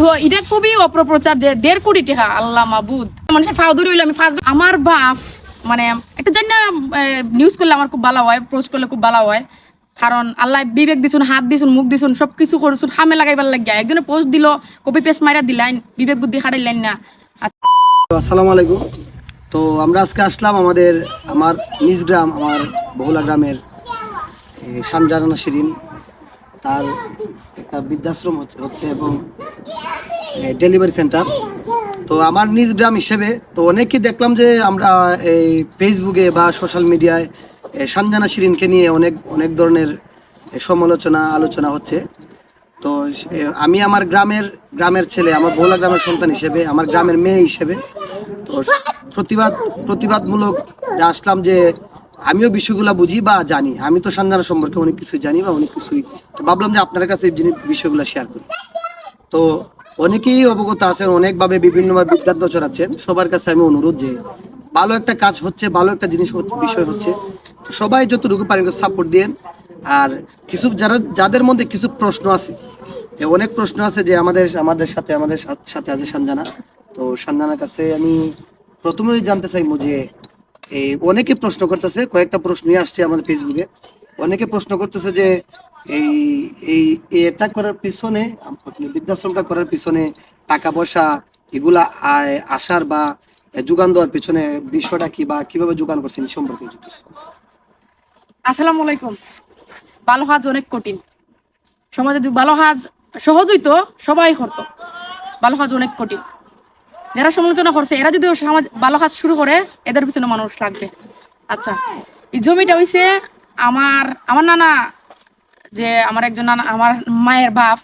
তো এটা খুবই অপপ্রচার যে দেড় কোটি টাকা, আল্লাহ মাবুদ। মানুষের ফাউদুরি হইল আমি ফার্স্ট আমার বাপ মানে একটা জানি না নিউজ করলে আমার খুব ভালো হয় পোস্ট করলে খুব ভালো হয়। কারণ আল্লাহ বিবেক দিছুন, হাত দিছুন, মুখ দিছুন সব কিছু করছুন, হামে লাগাইবার লাগিয়া। একজনে পোস্ট দিল কপি পেস্ট মাইরা দিলাইন, বিবেক বুদ্ধি খাটাইলেন না। আসসালামু আলাইকুম। তো আমরা আজকে আসলাম আমাদের, আমার নিজ গ্রাম, আমার বহুলা গ্রামের সানজারানা শিরিন তার একটা বৃদ্ধাশ্রম হচ্ছে এবং ডেলিভারি সেন্টার। তো আমার নিজ গ্রাম হিসেবে, তো অনেকেই দেখলাম যে আমরা এই ফেসবুকে বা সোশ্যাল মিডিয়ায় সানজানা শিরিনকে নিয়ে অনেক অনেক ধরনের সমালোচনা, আলোচনা হচ্ছে। তো আমি আমার গ্রামের গ্রামের ছেলে, আমার ভোলা গ্রামের সন্তান হিসেবে, আমার গ্রামের মেয়ে হিসেবে, তো প্রতিবাদ, প্রতিবাদমূলক আসলাম যে আমিও বিষয়গুলো বুঝি বা জানি। আমি তো সন্ধান সম্পর্কে অনেক কিছু জানি বা অনেক কিছুই। ভাবলাম যে আপনার কাছে এই বিষয়গুলো শেয়ার করি। তো অনেকেই অবগত আছেন, অনেকভাবে বিভিন্নভাবে বিভ্রান্ত চড়াচ্ছেন সবার কাছে আমি অনুরোধ যে ভালো একটা কাজ হচ্ছে, ভালো একটা জিনিস বিষয় হচ্ছে। সবাই যতটুকু পারেন সাপোর্ট দিন আর কিছু যারা যাদের মধ্যে কিছু প্রশ্ন আছে অনেক প্রশ্ন আছে যে আমাদের আমাদের সাথে আমাদের সাথ- আছে সঞ্জানা তো সঞ্জানার কাছে আমি প্রথমেই জানতে চাইব যে এই অনেকে প্রশ্ন করতেছে, কয়েকটা প্রশ্নই আসছে আমাদের ফেসবুকে অনেকে প্রশ্ন করতেছে যে এই এই এটা করার পিছনে বৃদ্ধাশ্রমটা করার পিছনে টাকা পয়সা এগুলা আসার বা যোগান দেওয়ার পিছনে বিষয়টা কি বা কীভাবে যোগান করছেন সম্পর্কে। আসসালামু আলাইকুম। ভালো কাজ অনেক কঠিন। সমাজে যদি ভালো কাজ সহজ হইতো সবাই করতো। ভালো কাজ অনেক কঠিন। যারা সমালোচনা করছে, এরা যদি সমাজ ভালো কাজ শুরু করে, এদের পিছনে মানুষ লাগবে। আচ্ছা এই জমিটা হইছে আমার আমার নানা, যে আমার একজন নানা, আমার মায়ের বাপ,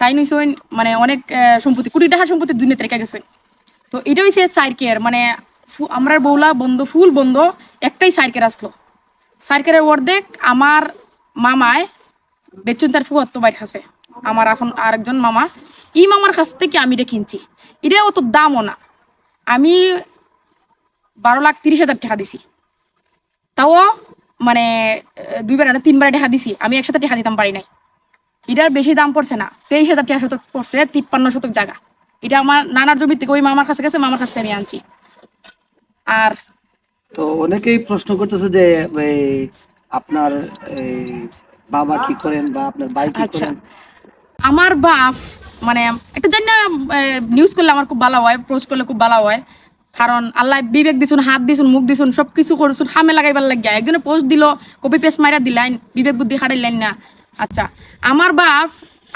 তাই নিছইন মানে অনেক সম্পত্তি, কুড়ি টাকা সম্পত্তি দুনিয়া রেখে গেছেন তো এটা হইছে সাইকের মানে আমরা বৌলা বন্ধ, ফুল বন্ধ, একটাই সাইকের আসলো। সার্কেলের অর্ধেক আমার মামায় বেচুন তার ফুয়াত্ত বাইর কাছে আমার এখন আরেকজন মামা এই মামার কাছ থেকে আমি এটা কিনছি। এটা অত দামও না। আমি বারো লাখ তিরিশ হাজার টাকা দিছি। তাও মানে দুইবার না তিনবার টাকা দিছি। আমি একসাথে টাকা দিতাম পারি নাই। এটার বেশি দাম পড়ছে না। তেইশ হাজার টাকা শতক পড়ছে তিপ্পান্ন শতক জায়গা। এটা আমার নানার জমি থেকে ওই মামার কাছে গেছে মামার কাছ থেকে আমি আনছি। আর তো অনেকেই প্রশ্ন করতেছে যে আপনার বাবা কি করেন বা আপনার ভাই কি আচ্ছা। করেন? আমার বাপ মানে একটা জানি নিউজ করলে আমার খুব ভালো হয় পোস্ট করলে খুব ভালো হয়। কারণ আল্লাহ বিবেক দিছুন, হাত দিছুন, মুখ দিছুন সব কিছু করছুন, হামে লাগাইবার লাগিয়া। একজনে পোস্ট দিল কপি পেস্ট মাইরা দিলাইন, বিবেক বুদ্ধি খাটাইলেন না। আচ্ছা আমার বাপ,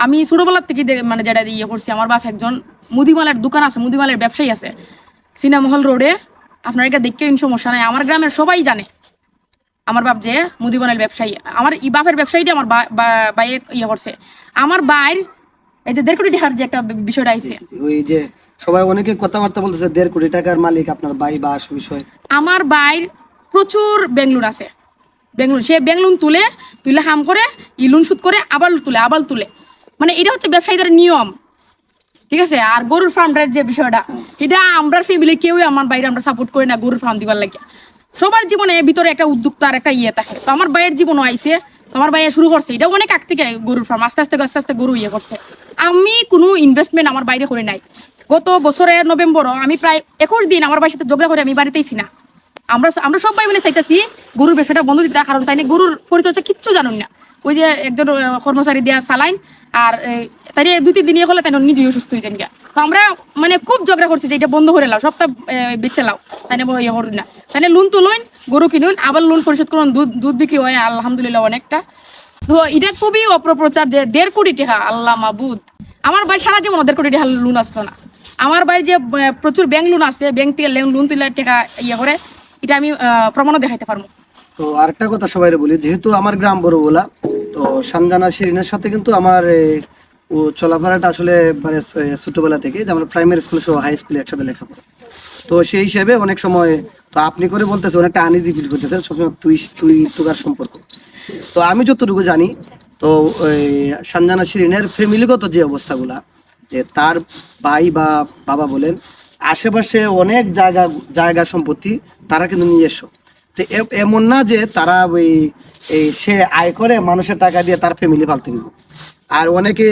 আমি ছোটবেলার থেকে মানে যেটা ইয়ে করছি, আমার বাপ একজন মুদিমালের দোকান আছে, মুদিমালের ব্যবসায়ী আছে। সিনেমহল রোডে, আপনার এটা দেখতে সমস্যা নাই। আমার গ্রামের সবাই জানে। আমার বাপ যে মুদিবানের ব্যবসায়ী আমার ই বাপের ব্যবসায়ীটা আমার বাইয়ে ইয়ে করছে। আমার বাইর এই যে দেড় কোটি টাকার যে একটা বিষয়টা আইছে। ওই যে সবাই অনেকে কথাবার্তা বলতেছে দেড় কোটি টাকার মালিক আপনার ভাই বা বিষয়। আমার বাইর প্রচুর বেঙ্গলুন আছে। বেঙ্গলুন সে বেঙ্গলুন তুলে তুলে হাম করে ই লুন সুদ করে আবার তুলে আবার তুলে। মানে এটা হচ্ছে ব্যবসায়ীদের নিয়ম। ঠিক আছে? আর গরুর ফার্মটার যে বিষয়টা এটা আমরা ফ্যামিলি কেউই আমার বাইরে আমরা সাপোর্ট করি না গরুর ফার্ম দিবার লাগে। সবার জীবনে ভিতরে একটা উদ্যোক্তার একটা ইয়ে থাকে। তো আমার ভাইয়ের জীবনও আইছে আমার ভাইয়া শুরু করছে। এটা অনেক আগ থেকে গরুর ফার্ম আস্তে আস্তে আস্তে আস্তে গরু ইয়ে করছে। আমি কোনো ইনভেস্টমেন্ট আমার বাইরে করে নাই। গত বছরের নভেম্বর আমি প্রায় একুশ দিন আমার বাড়ির সাথে ঝগড়া করে আমি বাড়িতেইছি না আমরা আমরা সবাই মিলে চাইতেছি গরুর ব্যবসাটা বন্ধ দিতে, কারণ তাই গরুর পরিচর্যা কিচ্ছু জানুন না। ওই যে একজন কর্মচারী দেয়া সালাইন আর তাই দুই তিন দিন হলে তাই নিজেই অসুস্থ হয়ে যান আমরা মানে খুব ঝগড়া করছি যে এটা বন্ধ করে লাও আহ, বেচে লাও। তাই ইয়ে করুন না। তাই লোন তো লইন গরু কিনুন আবার লোন পরিশোধ করুন দুধ দুধ বিক্রি হয় আলহামদুলিল্লাহ অনেকটা। তো এটা খুবই অপপ্রচার যে দেড় কোটি টাকা আল্লাহ মাবুদ। আমার ভাই সারা জীবন দেড় কোটি টাকা লোন আসতো না। আমার ভাই যে প্রচুর ব্যাংক লোন আছে ব্যাংক থেকে লোন তুলে টাকা ইয়ে করে এটা আমি প্রমাণও দেখাইতে পারব। তো আরেকটা কথা সবাই বলি যেহেতু আমার গ্রাম বড় বলা তো সানজানা শিরিনের সাথে কিন্তু আমার ও চলাফেরাটা আসলে মানে ছোটবেলা থেকে যে প্রাইমারি স্কুল সহ হাই স্কুলে একসাথে লেখাপড়া। তো সেই হিসেবে অনেক সময়, তো আপনি করে বলতেছে, অনেকটা আনিজি ফিল করতেছে, সবসময় তুই তুই তুগার সম্পর্ক। তো আমি যতটুকু জানি, তো ওই সানজানা শিরিনের ফ্যামিলিগত যে অবস্থাগুলা, যে তার ভাই বা বাবা বলেন, আশেপাশে অনেক জায়গা জায়গা সম্পত্তি তারা কিন্তু নিজস্ব। তো এমন না যে তারা ওই এই সে আয় করে মানুষের টাকা দিয়ে তার ফ্যামিলি দিব আর অনেকে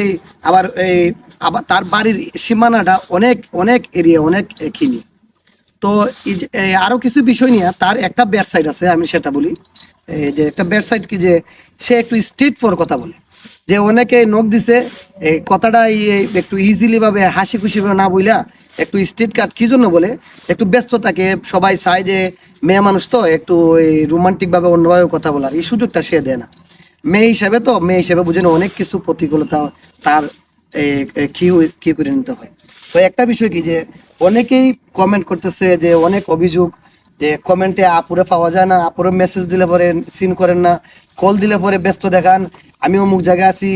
আবার এই আবার তার বাড়ির সীমানাটা অনেক অনেক এরিয়া, অনেক কিনি তো এই যে আরও কিছু বিষয় নিয়ে তার একটা ব্যাড সাইড আছে, আমি সেটা বলি। এই যে একটা ব্যাড সাইড কি যে, সে একটু স্ট্রিট ফর কথা বলে। যে অনেকে নখ দিছে, এই কথাটা একটু ইজিলি ভাবে হাসি খুশি ভাবে না বইলা একটু স্ট্রিট কাট কি জন্য বলে? একটু ব্যস্ত থাকে সবাই চায় যে মেয়ে মানুষ তো একটু রোমান্টিক ভাবে অন্যভাবে কথা বলার। এই সুযোগটা সে দেয় না। মেয়ে হিসাবে তো, মেয়ে হিসাবে বুঝেন অনেক কিছু প্রতিকূলতা তার কি কি করে নিতে হয়। তো একটা বিষয় কি যে, অনেকেই কমেন্ট করতেছে যে অনেক অভিযোগ যে কমেন্টে আপুরে পাওয়া যায় না, আপুরে মেসেজ দিলে পরে সিন করেন না কল দিলে পরে ব্যস্ত দেখান আমি অমুক জায়গায় আছি,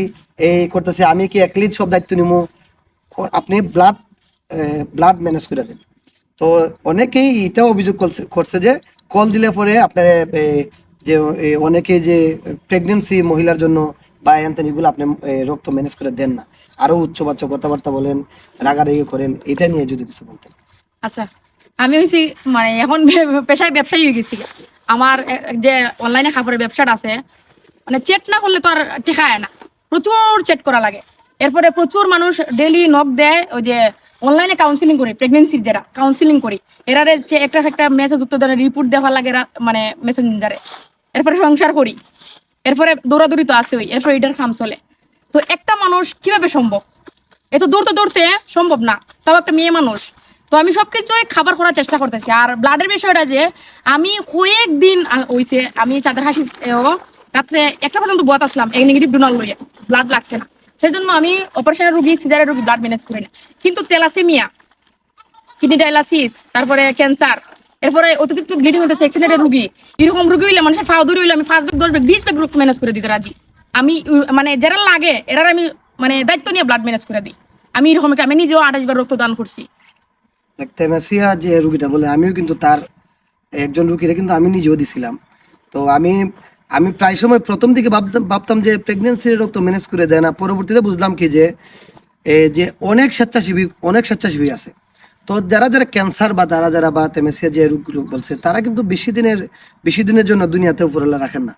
এই করতেছি, আমি কি একলিট সব দায়িত্ব নিবো আপনি ব্লাড ব্লাড ম্যানেজ করে দেন। তো অনেকেই এটাও অভিযোগ করছে- যে কল দিলে পরে আপনার যে অনেকে যে প্রেগনেন্সি মহিলার জন্য বা এনতেন এগুলো আপনি রক্ত ম্যানেজ করে দেন না। আরও উচ্চ বাচ্চা কথাবার্তা বলেন, রাগারাগি করেন, এটা নিয়ে যদি কিছু বলতেন। আচ্ছা আমি হয়েছি মানে এখন পেশায় ব্যবসায়ী হয়ে গেছি। আমার যে অনলাইনে খাবারের ব্যবসাটা আছে মানে চেট না করলে তো আর টেকায় না। প্রচুর চেট করা লাগে। এরপরে প্রচুর মানুষ ডেলি নক দেয়, ওই যে অনলাইনে কাউন্সিলিং করি প্রেগনেন্সির যারা কাউন্সিলিং করি। এরারে যে একটা একটা মেসেজ উত্তর দেওয়ার রিপোর্ট দেওয়া লাগে এরা মানে মেসেঞ্জারে এরপরে সংসার করি। এরপরে দৌড়াদৌড়ি তো আছে ওই এরপরে এটার খাম চলে। তো একটা মানুষ কীভাবে সম্ভব? এত দৌড়তে দৌড়তে সম্ভব না, তাও একটা মেয়ে মানুষ। তো আমি সবকিছুই খাবার করার চেষ্টা করতেছি। আর ব্লাডের বিষয়টা যে, আমি কয়েকদিন হইছে আমি চাঁদের হাসি রাত্রে একটা পর্যন্ত বোয়াত আসলাম, এক নেগেটিভ ডোনাল লইয়া ব্লাড লাগছে না। সেই জন্য আমি অপারেশনের রুগী, সিজারের রুগী ব্লাড ম্যানেজ করি না। কিন্তু তেলাসেমিয়া কিডনি ডায়ালাসিস তারপরে ক্যান্সার এরপরে অতিরিক্ত ব্লিডিং হতেছে অ্যাক্সিডেন্টের রুগী, এরকম রুগী হইলে, মানুষের ফাও দূরে হইলে আমি ফার্স্ট ব্যাগ দশ ব্যাগ বিশ ব্যাগ রক্ত ম্যানেজ করে দিতে রাজি। আমি মানে যারা লাগে, এরার আমি মানে দায়িত্ব নিয়ে ব্লাড ম্যানেজ করে দিই। আমি এরকম আমি নিজেও আঠাশ বার রক্ত দান করছি তেমাসিয়া যে রুগীটা বলে, আমিও কিন্তু তার একজন রুগীরা কিন্তু আমি নিজেও দিছিলাম। তো আমি আমি প্রায় সময় প্রথম দিকে ভাবতাম ভাবতাম যে প্রেগনেন্সির রোগ তো ম্যানেজ করে দেয় না। পরবর্তীতে বুঝলাম কি যে যে অনেক স্বেচ্ছাসেবী অনেক স্বেচ্ছাসেবী আছে। তো যারা যারা ক্যান্সার বা যারা যারা বা তেমেসিয়া যে রোগ রোগ বলছে, তারা কিন্তু বেশি দিনের বেশি দিনের জন্য দুনিয়াতে উপরওয়ালা রাখেন না।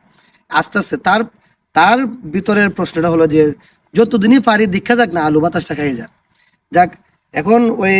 আস্তে আস্তে তার তার ভিতরের প্রশ্নটা হলো যে, যতদিনই পারি দীক্ষা যাক না, আলু বাতাসটা খাই যাক। যাক, এখন ওই